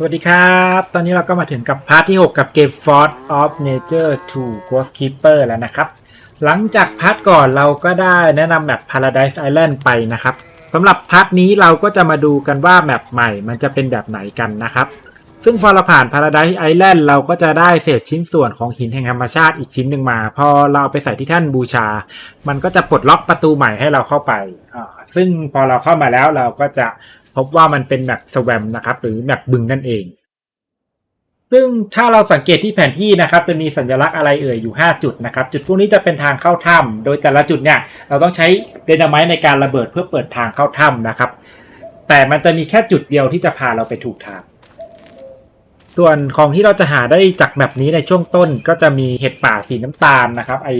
สวัสดีครับ ตอนนี้เราก็มาถึงกับพาร์ทที่ 6 กับเกม Force of Nature 2 Ghost Keeper แล้วนะครับ หลังจากพาร์ทก่อนเราก็ได้แนะนำแมป Paradise Island ไปนะครับสำหรับพาร์ทนี้เราก็จะมาดูกันว่าแมปใหม่มันจะเป็นแบบไหนกันนะครับ ซึ่งพอเราผ่าน Paradise Island เราก็จะได้เศษชิ้นส่วนของหินแห่งธรรมชาติอีกชิ้นหนึ่งมา พอเราเอาไปใส่ที่ท่านบูชา มันก็จะปลดล็อกประตูใหม่ให้เราเข้าไปอ่าซึ่งพอเราเข้ามาแล้วเราก็จะ พบว่ามันเป็นแมปสแวมนะครับ หรือแมปบึงนั่นเอง ซึ่งถ้าเราสังเกตที่แผนที่นะครับ จะมีสัญลักษณ์อะไรเอ่ยอยู่ 5 จุดนะครับ จุดพวกนี้จะเป็นทางเข้าถ้ำโดยแต่ละจุดเนี่ย เราต้องใช้เดนาไมต์ในการระเบิดเพื่อเปิดทางเข้าถ้ำนะครับ แต่มันจะมีแค่จุดเดียวที่จะพาเราไปถูกทางส่วนของที่เราจะหาได้จากแบบนี้ในช่วงต้นก็จะมีเห็ดป่าสีน้ำตาลนะครับไอ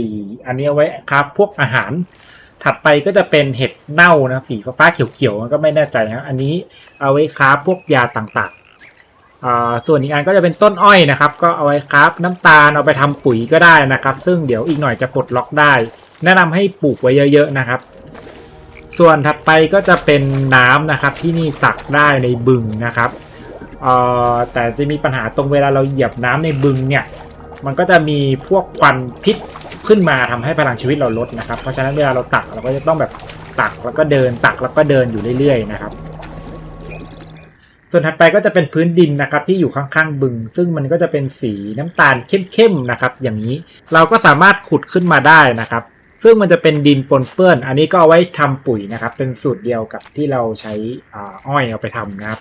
อันนี้เอาไว้ครับพวกอาหาร ถัดไปก็จะเป็นเห็ดเน่านะสีฟ้าเขียวๆก็ไม่แน่ใจนะอันนี้เอาไว้ค้าพวกยาต่างๆ ส่วนอีกอันก็จะเป็นต้นอ้อยนะครับ ก็เอาไว้ค้าน้ำตาลเอาไปทำปุ๋ยก็ได้นะครับ ซึ่งเดี๋ยวอีกหน่อยจะปลดล็อกได้ แนะนำให้ปลูกไว้เยอะ ๆนะครับ ส่วนถัดไปก็จะเป็นน้ำนะครับที่นี่ตักได้ในบึงนะครับแต่จะมีปัญหาตรงเวลาเราเหยียบน้ำในบึงเนี่ยมันก็จะมีพวกควันพิษ ขึ้นมาทำให้พลังชีวิตเราลดนะครับ เพราะฉะนั้นเวลาเราตักเราก็จะต้องแบบตักแล้วก็เดินตักแล้วก็เดินอยู่เรื่อยๆนะครับ ส่วนถัดไปก็จะเป็นพื้นดินนะครับที่อยู่ข้างๆบึง ซึ่งมันก็จะเป็นสีน้ำตาลเข้มๆนะครับ อย่างนี้เราก็สามารถขุดขึ้นมาได้นะครับ ซึ่งมันจะเป็นดินปนเปื้อน อันนี้ก็เอาไว้ทำปุ๋ยนะครับ เป็นสูตรเดียวกับที่เราใช้อ้อยเอาไปทำนะครับ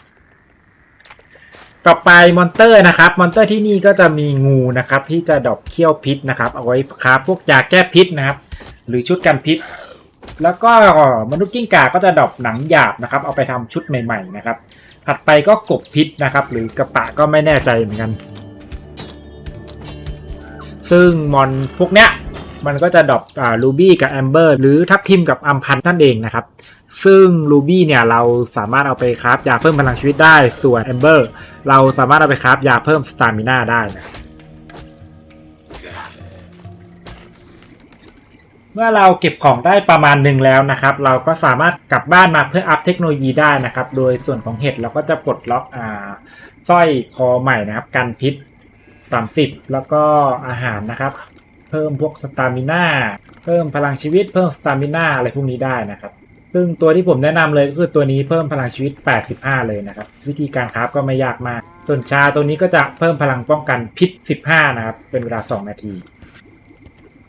ต่อไปมอนเตอร์นะครับ มอนเตอร์ที่นี่ก็จะมีงูนะครับ ที่จะดอกเขี้ยวพิษนะครับ เอาไว้คราพวกยาแก้พิษนะครับ หรือชุดกันพิษ แล้วก็มนุษย์กิ้งก่าก็จะดอกหนังหยาบนะครับ เอาไปทำชุดใหม่ ๆ นะครับ ถัดไปก็กบพิษนะครับ หรือกระปะก็ไม่แน่ใจเหมือนกัน ซึ่งมอนพวกเนี้ยมันก็จะดรอปอ่ารูบี้กับแอมเบอร์หรือทับทิมกับอัมพันนั่นเองนะครับ ซึ่งรูบี้เนี่ยเราสามารถเอาไปคราฟยาเพิ่มพลังชีวิตได้ ส่วนแอมเบอร์เราสามารถเอาไปคราฟยาเพิ่มสตามิน่าได้นะเมื่อเราเก็บของได้ประมาณหนึ่งแล้วนะครับ เราก็สามารถกลับบ้านมาเพื่ออัพเทคโนโลยีได้นะครับ โดยส่วนของเห็ดเราก็จะปลดล็อกอ่าสร้อยคอใหม่นะครับกันพิษ30 แล้วก็อาหารนะครับ เพิ่มพวกสตามิน่าเพิ่มพลังชีวิตเพิ่มสตามิน่าอะไรพวกนี้ได้นะครับ ซึ่งตัวที่ผมแนะนำเลยก็คือตัวนี้เพิ่มพลังชีวิต 85 เลยนะครับ วิธีการคราฟก็ไม่ยากมาก ส่วนชาตัวนี้ก็จะเพิ่มพลังป้องกันพิษ 15 นะครับ เป็นเวลา 2 นาที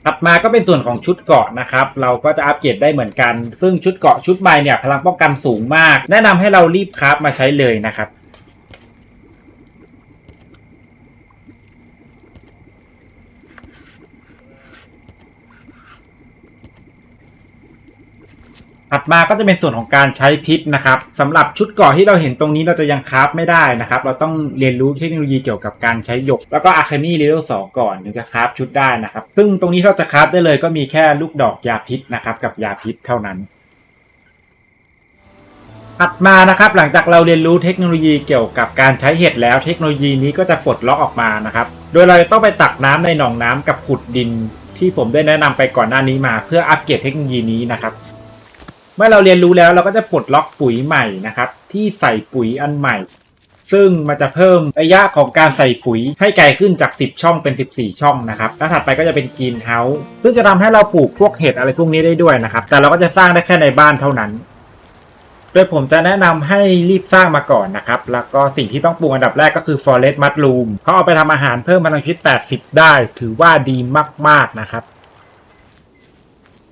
ถัดมาก็เป็นส่วนของชุดเกาะนะครับ เราก็จะอัปเกรดได้เหมือนกัน ซึ่งชุดเกาะชุดใหม่เนี่ยพลังป้องกันสูงมาก แนะนำให้เรารีบคราฟมาใช้เลยนะครับ ถัดมาก็จะเป็นส่วนของการใช้พิษนะครับสำหรับชุดเกราะที่เราเห็นตรงนี้เราจะยังคราฟไม่ได้นะครับ เราต้องเรียนรู้เทคโนโลยีเกี่ยวกับการใช้หยก แล้วก็อะคามีเลเวลสก่อนถึงจะคราฟชุดได้นะครับ ซึ่งตรงนี้เราจะคราฟได้เลยก็มีแค่ลูกดอกยาพิษนะครับกับยาพิษเท่านั้นถัดมานะครับหลังจากเราเรียนรู้เทคโนโลยีเกี่ยวกับการใช้เห็ดแล้ว เทคโนโลยีนี้ก็จะปลดล็อกออกมานะครับ โดยเราจะต้องไปตักน้ำในหนองน้ำกับขุดดิน ที่ผมได้แนะนำไปก่อนหน้านี้มา เพื่ออัปเกรดเทคโนโลยีนี้นะครับ เมื่อเราเรียนรู้แล้วเราก็จะปลดล็อกปุ๋ยใหม่นะครับ ที่ใส่ปุ๋ยอันใหม่ ซึ่งมันจะเพิ่มระยะของการใส่ปุ๋ยให้ไกลขึ้นจาก 10 ช่องเป็น 14 ช่องนะครับแล้วถัดไปก็จะเป็นกรีนเฮาส์ซึ่งจะทำให้เราปลูกพวกเห็ดอะไรพวกนี้ได้ด้วยนะครับ แต่เราก็จะสร้างได้แค่ในบ้านเท่านั้น โดยผมจะแนะนำให้รีบสร้างมาก่อนนะครับ แล้วก็สิ่งที่ต้องปลูกอันดับแรกก็คือ forest mushroom เขาเอาไปทำอาหารเพิ่มพลังชีวิต 80 ได้ ถือว่าดีมากๆนะครับ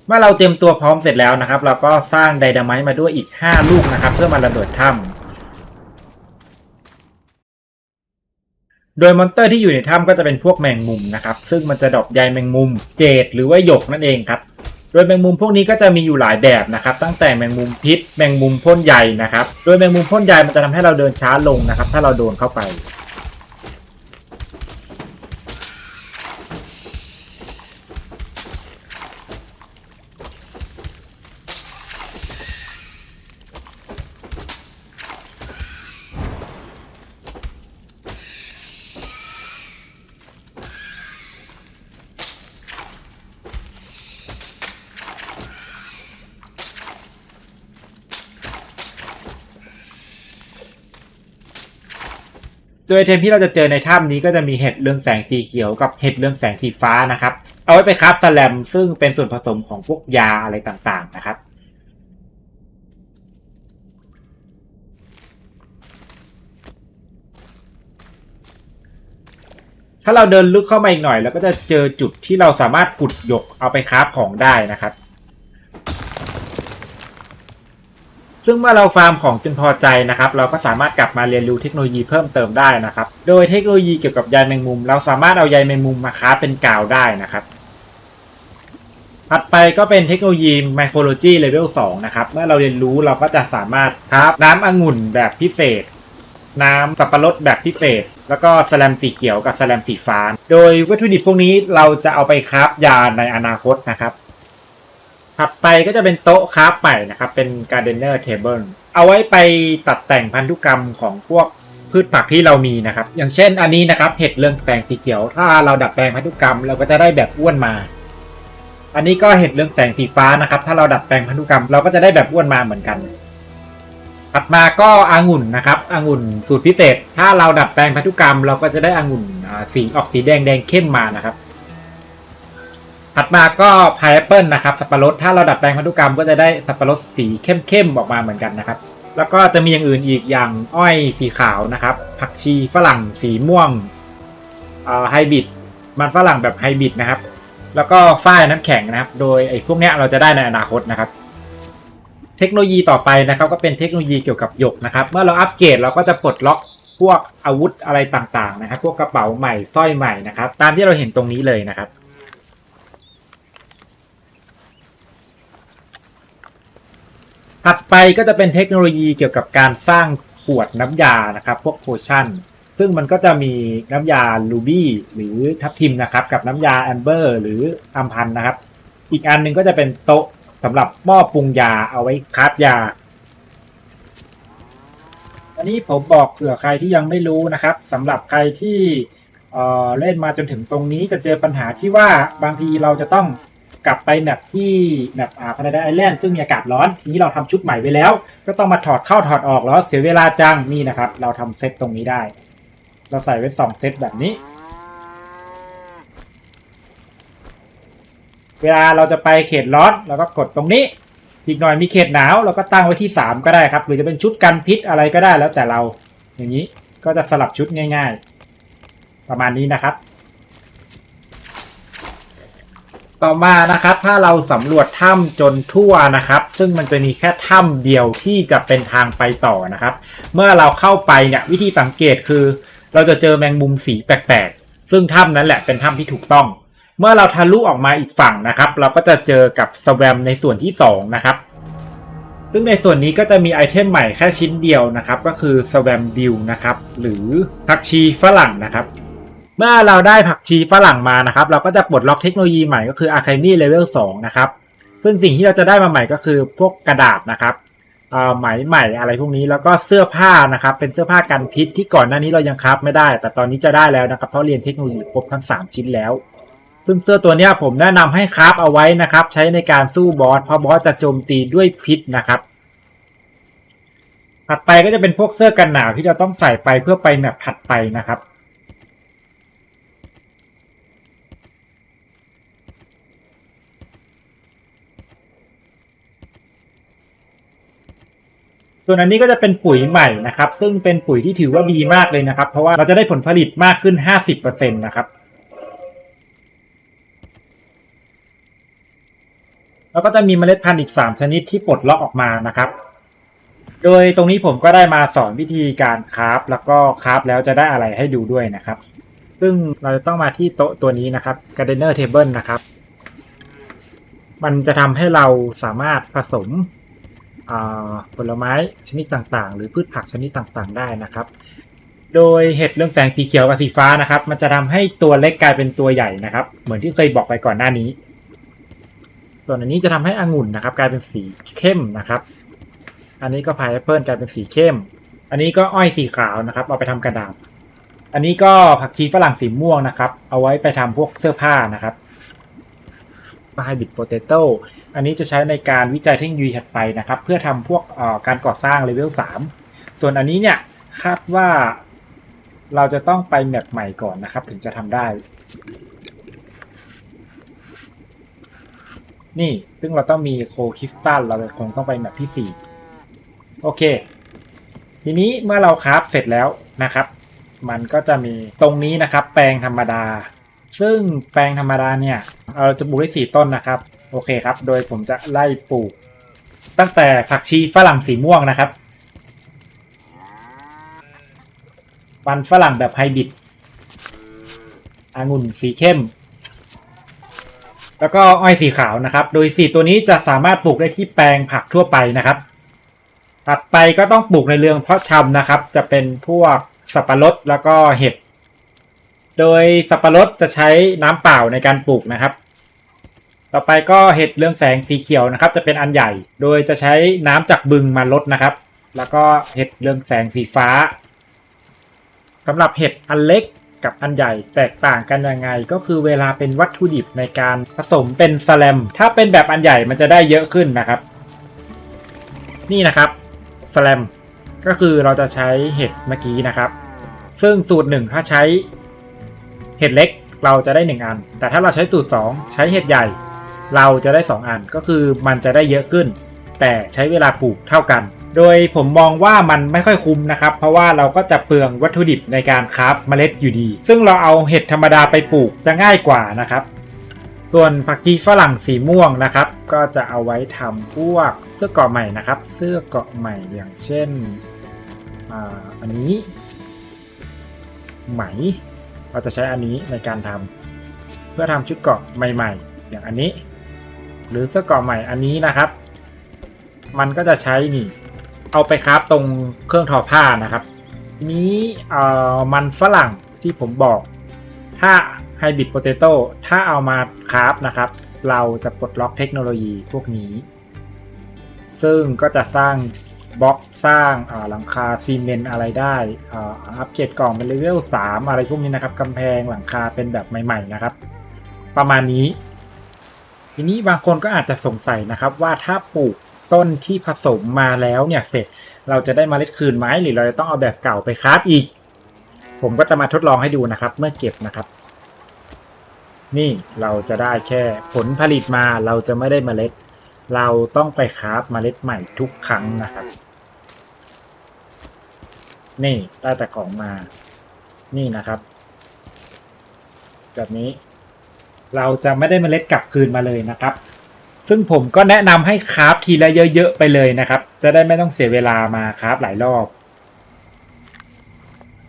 เมื่อเราเตรียมตัวพร้อมเสร็จแล้วนะครับ เราก็สร้างไดนาไมต์มาด้วยอีก 5 ลูกนะครับ เพื่อมาระเบิดถ้ำโดยมอนเตอร์ที่อยู่ในถ้ำก็จะเป็นพวกแมงมุมนะครับ ซึ่งมันจะดอกใยแมงมุมเจดหรือว่าหยกนั่นเองครับ โดยแมงมุมพวกนี้ก็จะมีอยู่หลายแบบนะครับ ตั้งแต่แมงมุมพิษ แมงมุมพ่นใยนะครับ โดยแมงมุมพ่นใยมันจะทำให้เราเดินช้าลงนะครับ ถ้าเราโดนเข้าไป โดยเทมที่เราจะเจอในถ้ำนี้ก็จะมีเห็ดเรืองแสงสีเขียวกับเห็ดเรืองแสงสีฟ้านะครับ เอาไว้ไปคราฟสแลมซึ่งเป็นส่วนผสมของพวกยาอะไรต่างๆนะครับ ถ้าเราเดินลึกเข้ามาอีกหน่อยเราก็จะเจอจุดที่เราสามารถขุดหยกเอาไปคราฟของได้นะครับ ซึ่งเมื่อเราฟาร์มของจนพอใจนะครับ เราก็สามารถกลับมาเรียนรู้เทคโนโลยีเพิ่มเติมได้นะครับ โดยเทคโนโลยีเกี่ยวกับใยแมงมุม เราสามารถเอาใยแมงมุมมาค้าเป็นกาวได้นะครับถัดไปก็เป็นเทคโนโลยีไมโครโลจีเลเวล2นะครับ เมื่อเราเรียนรู้เราก็จะสามารถครับน้ำองุ่นแบบพิเศษ น้ำสับปะรดแบบพิเศษ แล้วก็สแลมสีเขียวกับสแลมสีฟ้า โดยวัตถุดิบพวกนี้เราจะเอาไปคราฟยาในอนาคตนะครับ ถัดไปก็จะเป็นโต๊ะคราฟใหม่นะครับ เป็น Gardener Table เอาไว้ไปตัดแต่งพันธุกรรมของพวกพืชผักที่เรามีนะครับ อย่างเช่นอันนี้นะครับเห็ดเรืองแสงสีเขียว ถ้าเราดัดแปลงพันธุกรรมเราก็จะได้แบบอ้วนมา อันนี้ก็เห็ดเรืองแสงสีฟ้านะครับ ถ้าเราดัดแปลงพันธุกรรมเราก็จะได้แบบอ้วนมาเหมือนกัน ถัดมาก็องุ่นนะครับองุ่นสูตรพิเศษ ถ้าเราดัดแปลงพันธุกรรม เราก็จะได้องุ่นสีออกสีแดงแดงเข้มมานะครับ ถัดมาก็พายแอปเปิลนะครับสับปะรดถ้าเราดัดแปลงพันธุกรรมก็จะได้สับปะรดสีเข้มๆออกมาเหมือนกันนะครับ แล้วก็จะมีอย่างอื่นอีกอย่างอ้อยสีขาวนะครับ ผักชีฝรั่งสีม่วงไฮบริดมันฝรั่งแบบไฮบริดนะครับ แล้วก็ฝ้ายน้ำแข็งนะครับ โดยไอ้พวกเนี้ยเราจะได้ในอนาคตนะครับ เทคโนโลยีต่อไปนะครับก็เป็นเทคโนโลยีเกี่ยวกับหยกนะครับ เมื่อเราอัปเกรดเราก็จะปลดล็อกพวกอาวุธอะไรต่างๆนะครับ พวกกระเป๋าใหม่สร้อยใหม่นะครับ ตามที่เราเห็นตรงนี้เลยนะครับ ถัดไปก็จะเป็นเทคโนโลยีเกี่ยวกับการสร้างขวดน้ำยานะครับพวกโพชั่น ซึ่งมันก็จะมีน้ำยาลูบี้หรือทับทิมนะครับกับน้ำยาแอมเบอร์หรืออัมพันนะครับ อีกอันหนึ่งก็จะเป็นโต๊ะสำหรับหม้อปรุงยาเอาไว้คาฟยา อันนี้ผมบอกเผื่อใครที่ยังไม่รู้นะครับสำหรับใครที่เเล่นมาจนถึงตรงนี้จะเจอปัญหาที่ว่าบางทีเราจะต้อง กลับไปแมปที่แมปอ่าพาราไดไอแลนด์ซึ่งมีอากาศร้อน ทีนี้เราทำชุดใหม่ไปแล้ว ก็ต้องมาถอดเข้าถอดออกแล้วเสียเวลาจังนี่นะครับ เราทำเซตตรงนี้ได้ เราใส่ไว้สองเซตแบบนี้ เวลาเราจะไปเขตร้อนเราก็กดตรงนี้ อีกหน่อยมีเขตหนาวเราก็ตั้งไว้ที่ 3 ก็ได้ครับ หรือจะเป็นชุดกันพิษอะไรก็ได้แล้วแต่เราอย่างนี้ก็จะสลับชุดง่าย ๆ ประมาณนี้นะครับ ต่อมานะครับถ้าเราสำรวจถ้ำจนทั่วนะครับ ซึ่งมันจะมีแค่ถ้ำเดียวที่จะเป็นทางไปต่อนะครับ เมื่อเราเข้าไปเนี่ยวิธีสังเกตคือ เราจะเจอแมงมุมสีแปลกๆ ซึ่งถ้ำนั้นแหละเป็นถ้ำที่ถูกต้อง เมื่อเราทะลุออกมาอีกฝั่งนะครับ เราก็จะเจอกับสแวมในส่วนที่ 2 นะครับ ซึ่งในส่วนนี้ก็จะมีไอเทมใหม่แค่ชิ้นเดียวนะครับ ก็คือสแวมบิลนะครับหรือผักชีฝรั่งนะครับ เมื่อเราได้ผักชีฝรั่งมานะครับ เราก็จะปลดล็อกเทคโนโลยีใหม่ก็คือ Alchemy Level 2 นะครับ ซึ่งสิ่งที่เราจะได้มาใหม่ก็คือพวกกระดาษนะครับเออไหมใหม่อะไรพวกนี้แล้วก็เสื้อผ้านะครับ เป็นเสื้อผ้ากันพิษที่ก่อนหน้านี้เรายังคราฟไม่ได้ แต่ตอนนี้จะได้แล้วนะครับ เพราะเรียนเทคโนโลยีครบทั้ง 3 ชิ้นแล้ว ซึ่งเสื้อตัวนี้ผมแนะนำให้คราฟเอาไว้นะครับ ใช้ในการสู้บอสเพราะบอสจะโจมตีด้วยพิษนะครับถัดไปก็จะเป็นพวกเสื้อกันหนาวที่เราต้องใส่ไปเพื่อไปแมปถัดไปนะครับ ส่วนอันนี้ก็จะเป็นปุ๋ยใหม่นะครับ ซึ่งเป็นปุ๋ยที่ถือว่าดีมากเลยนะครับ เพราะว่าเราจะได้ผลผลิตมากขึ้น 50%นะครับแล้วก็จะมีเมล็ดพันธุ์อีก 3 ชนิดที่ปลดล็อกออกมานะครับ โดยตรงนี้ผมก็ได้มาสอนวิธีการคราฟแล้วก็คราฟแล้วจะได้อะไรให้ดูด้วยนะครับ ซึ่งเราจะต้องมาที่โต๊ะตัวนี้นะครับ Gardener Table นะครับ มันจะทำให้เราสามารถผสม ผลไม้ชนิดต่างๆ หรือพืชผักชนิดต่างๆ ได้นะครับ โดยเห็ดเรื่องแสงสีเขียวกับสีฟ้านะครับ มันจะทำให้ตัวเล็กกลายเป็นตัวใหญ่นะครับ เหมือนที่เคยบอกไปก่อนหน้านี้ ส่วนอันนี้จะทำให้องุ่นนะครับ กลายเป็นสีเข้มนะครับ อันนี้ก็พายแอปเปิลกลายเป็นสีเข้ม อันนี้ก็อ้อยสีขาวนะครับ เอาไปทำกระดาษ อันนี้ก็ผักชีฝรั่งสีม่วงนะครับ เอาไว้ไปทำพวกเสื้อผ้านะครับ ไฮบริดโปเตโต้อันนี้จะใช้ในการวิจัยเทคโนโลยีถัดไปนะครับ เพื่อทำพวกการก่อสร้างเลเวล3ส่วนอันนี้เนี่ยคาดว่าเราจะต้องไปแมปใหม่ก่อนนะครับ ถึงจะทำได้ นี่ซึ่งเราต้องมีโคคริสตัลเราคงต้องไปแมปที่ 4 โอเค ทีนี้เมื่อเราคราฟเสร็จแล้วนะครับ มันก็จะมีตรงนี้นะครับ แปลงธรรมดา ซึ่งแปลงธรรมดาเนี่ยเราจะปลูกได้สี่ต้นนะครับ โอเคครับ โดยผมจะไล่ปลูก ตั้งแต่ผักชีฝรั่งสีม่วงนะครับ มันฝรั่งแบบไฮบริดองุ่นสีเข้ม แล้วก็อ้อยสีขาวนะครับ โดยสีตัวนี้จะสามารถปลูกได้ที่แปลงผักทั่วไปนะครับถัดไปก็ต้องปลูกในเรืองเพาะชำนะครับ จะเป็นพวกสับปะรดแล้วก็เห็ด โดยสับปะรดจะใช้น้ำเปล่าในการปลูกนะครับ ต่อไปก็เห็ดเรืองแสงสีเขียวนะครับ จะเป็นอันใหญ่ โดยจะใช้น้ำจากบึงมาลดนะครับ แล้วก็เห็ดเรืองแสงสีฟ้าสำหรับเห็ดอันเล็กกับอันใหญ่แตกต่างกันยังไง ก็คือเวลาเป็นวัตถุดิบในการผสมเป็นสแลม ถ้าเป็นแบบอันใหญ่มันจะได้เยอะขึ้นนะครับ นี่นะครับสแลมก็คือเราจะใช้เห็ดเมื่อกี้นะครับ ซึ่งสูตรหนึ่งถ้าใช้ เห็ดเล็กเราจะได้ 1 อัน แต่ถ้าเราใช้สูตร 2 ใช้เห็ดใหญ่ เราจะได้ 2 อันก็คือมันจะได้เยอะขึ้น แต่ใช้เวลาปลูกเท่ากัน โดยผมมองว่ามันไม่ค่อยคุ้มนะครับ เพราะว่าเราก็จะเปลืองวัตถุดิบในการคราฟเมล็ดอยู่ดี ซึ่งเราเอาเห็ดธรรมดาไปปลูกจะง่ายกว่านะครับ ส่วนผักชีฝรั่งสีม่วงนะครับ ก็จะเอาไว้ทำพวกเสื้อเกาะใหม่นะครับ เสื้อเกาะใหม่อย่างเช่นออันนี้ไหม เราจะใช้อันนี้ในการทำเพื่อทำชุดเกาะใหม่ ๆ อย่างอันนี้ หรือเสื้อเกาะใหม่อันนี้นะครับ มันก็จะใช้นี่เอาไปคราฟตรงเครื่องทอผ้านะครับทีนี้เอ่อมันฝรั่งที่ผมบอก ถ้าไฮบริดโปเตโต้ถ้าเอามาคราฟนะครับ เราจะปลดล็อกเทคโนโลยีพวกนี้ ซึ่งก็จะสร้าง บล็อกสร้างหลังคาซีเมนต์อะไรได้อัปเกรดกล่องเป็นเลเวล3อะไรพวกนี้นะครับกำแพงหลังคาเป็นแบบใหม่ๆนะครับ ประมาณนี้ ทีนี้บางคนก็อาจจะสงสัยนะครับ ว่าถ้าปลูกต้นที่ผสมมาแล้วเนี่ยเสร็จเราจะได้เมล็ดคืนไหมหรือเราจะต้องเอาแบบเก่าไปคราฟอีก ผมก็จะมาทดลองให้ดูนะครับ เมื่อเก็บนะครับ นี่เราจะได้แค่ผลผลิตมาเราจะไม่ได้เมล็ด เราต้องไปคราฟเมล็ดใหม่ทุกครั้งนะครับ นี่ได้แต่ของมา นี่นะครับ แบบนี้ เราจะไม่ได้เมล็ดกลับคืนมาเลยนะครับ ซึ่งผมก็แนะนำให้คราฟทีละเยอะๆไปเลยนะครับ จะได้ไม่ต้องเสียเวลามาคราฟหลายรอบ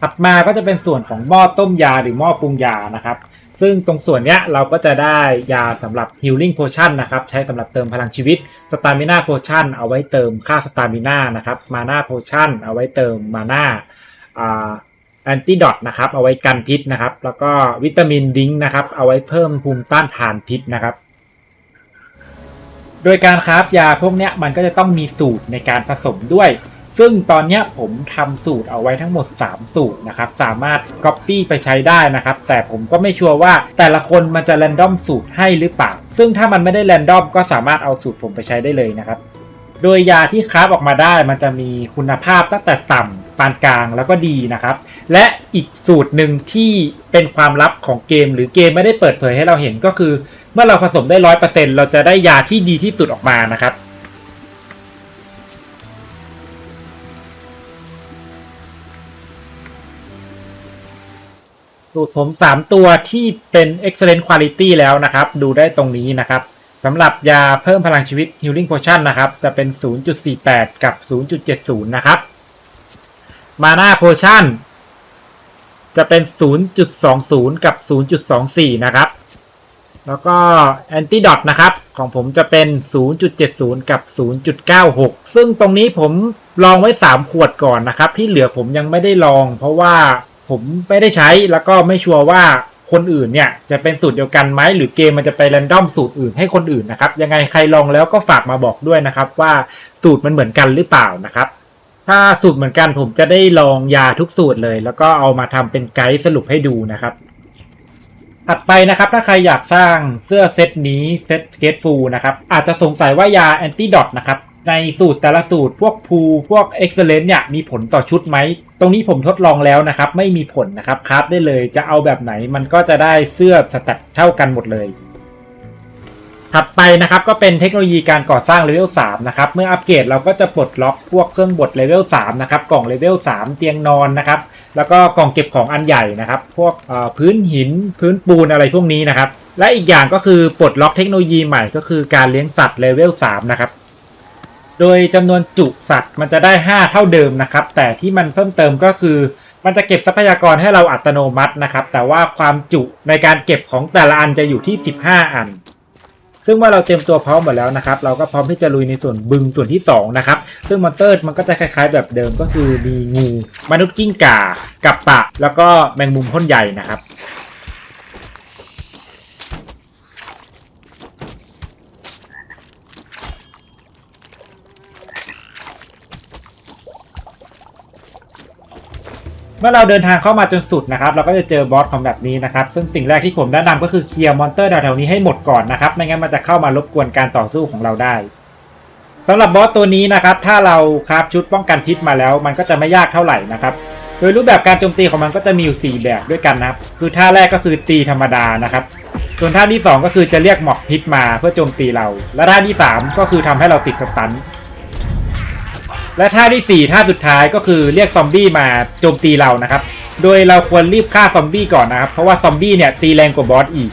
ถัดมาก็จะเป็นส่วนของหม้อต้มยาหรือหม้อปรุงยานะครับ ซึ่งตรงส่วนเนี้ยเราก็จะได้ยาสำหรับ healing potion นะครับ ใช้สำหรับเติมพลังชีวิต stamina potion เอาไว้เติมค่า stamina นะครับ mana potion เอาไว้เติม mana อ่า antidote นะครับ เอาไว้กันพิษนะครับ แล้วก็วิตามินดิงนะครับ เอาไว้เพิ่มภูมิต้านทานพิษนะครับ โดยการคราฟยาพวกเนี้ยมันก็จะต้องมีสูตรในการผสมด้วย ซึ่งตอนนี้ผมทำสูตรเอาไว้ทั้งหมด 3 สูตรนะครับ สามารถ Copy ไปใช้ได้นะครับ แต่ผมก็ไม่ชัวร์ว่าแต่ละคนมันจะแรนดอมสูตรให้หรือเปล่า ซึ่งถ้ามันไม่ได้แรนดอมก็สามารถเอาสูตรผมไปใช้ได้เลยนะครับ โดยยาที่คราฟออกมาได้มันจะมีคุณภาพตั้งแต่ต่ำปานกลางแล้วก็ดีนะครับ และอีกสูตรหนึ่งที่เป็นความลับของเกม หรือเกมไม่ได้เปิดเผยให้เราเห็นก็คือ เมื่อเราผสมได้ร้อยเปอร์เซ็นเราจะได้ยาที่ดีที่สุดออกมานะครับ สูตรผมตัวที่เป็น excellent quality แล้วนะครับ ดูได้ตรงนี้นะครับสำหรับยาเพิ่มพลังชีวิต healing potion นะครับ จะเป็น 0.48 กับ 0.70 นะครับ mana potion จะเป็น 0.20 กับ 0.24 นะครับ แล้วก็ antidote นะครับ ของผมจะเป็น 0.70 กับ 0.96 ซึ่งตรงนี้ผมลองไว้ 3 ขวดก่อนนะครับ ที่เหลือผมยังไม่ได้ลอง เพราะว่า ผมไม่ได้ใช้แล้วก็ไม่ชัวร์ว่าคนอื่นเนี่ยจะเป็นสูตรเดียวกันไหมหรือเกมมันจะไปแรนดอมสูตรอื่นให้คนอื่นนะครับ ยังไงใครลองแล้วก็ฝากมาบอกด้วยนะครับว่าสูตรมันเหมือนกันหรือเปล่านะครับ ถ้าสูตรเหมือนกันผมจะได้ลองยาทุกสูตรเลย แล้วก็เอามาทำเป็นไกด์สรุปให้ดูนะครับถัดไปนะครับถ้าใครอยากสร้างเสื้อเซตนี้เซตเกตฟูนะครับอาจจะสงสัยว่ายาแอนติดอทนะครับ ในสูตรแต่ละสูตรพวกพูพวก Excellence เนี่ยมีผลต่อชุดไหม ตรงนี้ผมทดลองแล้วนะครับ ไม่มีผลนะครับคราฟได้เลยจะเอาแบบไหนมันก็จะได้เสื้อสแตทเท่ากันหมดเลย ถัดไปนะครับก็เป็นเทคโนโลยีการก่อสร้างเลเวล3นะครับเมื่ออัปเกรดเราก็จะปลดล็อกพวกเครื่องบดเลเวล3นะครับกล่องเลเวล3 เตียงนอนนะครับแล้วก็กล่องเก็บของอันใหญ่นะครับ พวกพื้นหินพื้นปูนอะไรพวกนี้นะครับ และอีกอย่างก็คือปลดล็อกเทคโนโลยีใหม่ก็คือการเลี้ยงสัตว์เลเวล3นะครับ โดยจำนวนจุสัตว์มันจะได้ 5 เท่าเดิมนะครับ แต่ที่มันเพิ่มเติมก็คือ มันจะเก็บทรัพยากรให้เราอัตโนมัตินะครับ แต่ว่าความจุในการเก็บของแต่ละอันจะอยู่ที่ 15 อัน ซึ่งเมื่อเราเตรียมตัวพร้อมหมดแล้วนะครับ เราก็พร้อมที่จะลุยในส่วนบึงส่วนที่ 2 นะครับ ซึ่งมอนเตอร์มันก็จะคล้าย ๆ แบบเดิมก็คือมีงูมนุษย์กิ้งก่ากับปะ แล้วก็แมงมุมพ่นใหญ่นะครับ เมื่อเราเดินทางเข้ามาจนสุดนะครับ เราก็จะเจอบอสของแบบนี้นะครับ ซึ่งสิ่งแรกที่ผมแนะนำก็คือเคลียร์มอนเตอร์แถวๆนี้ให้หมดก่อนนะครับ ไม่งั้นมันจะเข้ามารบกวนการต่อสู้ของเราได้สำหรับบอสตัวนี้นะครับ ถ้าเราคราฟชุดป้องกันพิษมาแล้ว มันก็จะไม่ยากเท่าไหร่นะครับ โดยรูปแบบการโจมตีของมันก็จะมีอยู่ 4 แบบด้วยกันนะครับ คือท่าแรกก็คือตีธรรมดานะครับ ส่วนท่าที่ 2 ก็คือจะเรียกหมอกพิษมาเพื่อโจมตีเรา และท่าที่ 3 ก็คือทำให้เราติดสตัน และท่าที่ 4 ท่าสุดท้ายก็คือเรียกซอมบี้มาโจมตีเรานะครับ โดยเราควรรีบฆ่าซอมบี้ก่อนนะครับ เพราะว่าซอมบี้เนี่ยตีแรงกว่าบอสอีก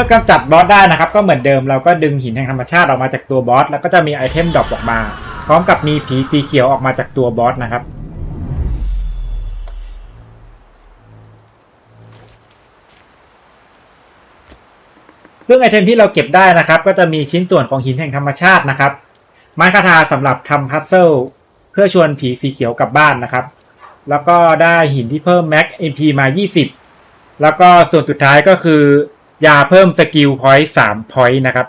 มื่อกำจัดบอสได้นะครับ ก็เหมือนเดิมเราก็ดึงหินแห่งธรรมชาติออกมาจากตัวบอสแล้วก็จะมีไอเทมดรอปออกมา พร้อมกับมีผีสีเขียวออกมาจากตัวบอสนะครับซึ่งไอเทมที่เราเก็บได้นะครับ ก็จะมีชิ้นส่วนของหินแห่งธรรมชาตินะครับ ไม้คาทาสำหรับทำพัซเซิลเพื่อชวนผีสีเขียวกลับบ้านนะครับ แล้วก็ได้หินที่เพิ่มแม็ก MP มา 20 แล้วก็ส่วนสุดท้ายก็คือ ยาเพิ่มสกิลพอยต์สามพอยต์นะครับ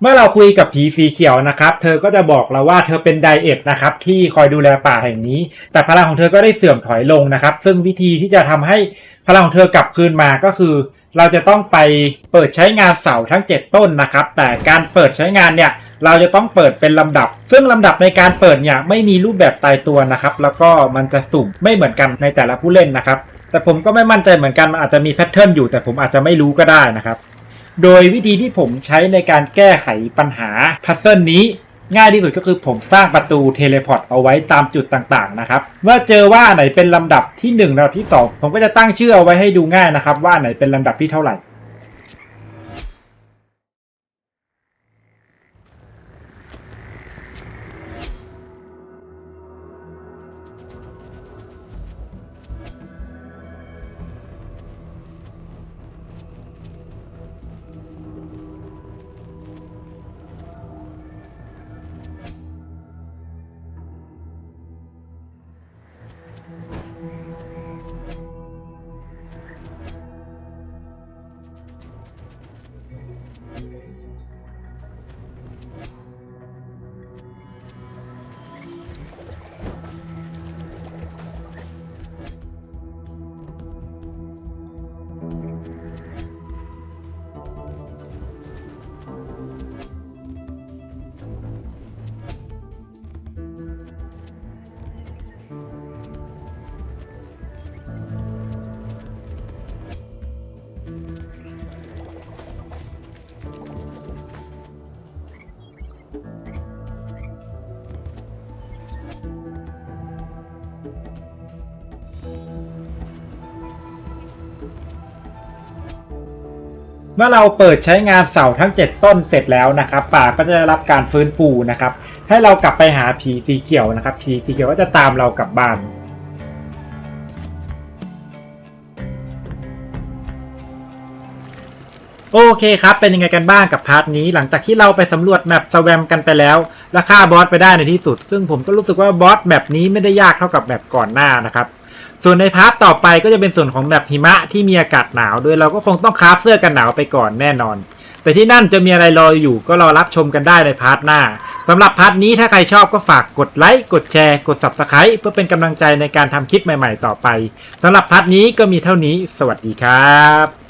เมื่อเราคุยกับผีสีเขียวนะครับ เธอก็จะบอกเราว่าเธอเป็นไดเอทนะครับ ที่คอยดูแลป่าแห่งนี้ แต่พลังของเธอก็ได้เสื่อมถอยลงนะครับ ซึ่งวิธีที่จะทำให้พลังของเธอกลับคืนมาก็คือ เราจะต้องไปเปิดใช้งานเสาทั้ง 7 ต้นนะครับ แต่การเปิดใช้งานเนี่ยเราจะต้องเปิดเป็นลำดับ ซึ่งลำดับในการเปิดเนี่ยไม่มีรูปแบบตายตัวนะครับ แล้วก็มันจะสุ่มไม่เหมือนกันในแต่ละผู้เล่นนะครับ แต่ผมก็ไม่มั่นใจเหมือนกันมันอาจจะมีแพทเทิร์นอยู่แต่ผมอาจจะไม่รู้ก็ได้นะครับ โดยวิธีที่ผมใช้ในการแก้ไขปัญหาพัซเซิลนี้ ง่ายที่สุดก็คือผมสร้างประตูเทเลพอร์ตเอาไว้ตามจุดต่างๆนะครับ เมื่อเจอว่าไหนเป็นลำดับที่1ลำดับที่ 2 ผมก็จะตั้งชื่อเอาไว้ให้ดูง่ายนะครับ ว่าไหนเป็นลำดับที่เท่าไหร่ เมื่อเราเปิดใช้งานเสาทั้ง 7 ต้นเสร็จแล้วนะครับ ป่าก็จะได้รับการฟื้นฟูนะครับ ให้เรากลับไปหาผีสีเขียวนะครับ ผีสีเขียวก็จะตามเรากลับบ้านโอเคครับ เป็นยังไงกันบ้างกับพาร์ทนี้ หลังจากที่เราไปสำรวจแมปสแวมกันไปแล้วและฆ่าบอสไปได้ในที่สุด ซึ่งผมก็รู้สึกว่าบอสแบบนี้ไม่ได้ยากเท่ากับแบบก่อนหน้านะครับ ส่วนในพาร์ทต่อไปก็จะเป็นส่วนของแบบหิมะที่มีอากาศหนาวโดยเราก็คงต้องคราฟเสื้อกันหนาวไปก่อนแน่นอน แต่ที่นั่นจะมีอะไรรออยู่ก็รอรับชมกันได้ในพาร์ทหน้าสำหรับพาร์ทนี้ถ้าใครชอบก็ฝากกดไลค์กดแชร์กด Subscribe เพื่อเป็นกำลังใจในการทำคลิปใหม่ๆ ต่อไปสำหรับพาร์ทนี้ก็มีเท่านี้ สวัสดีครับ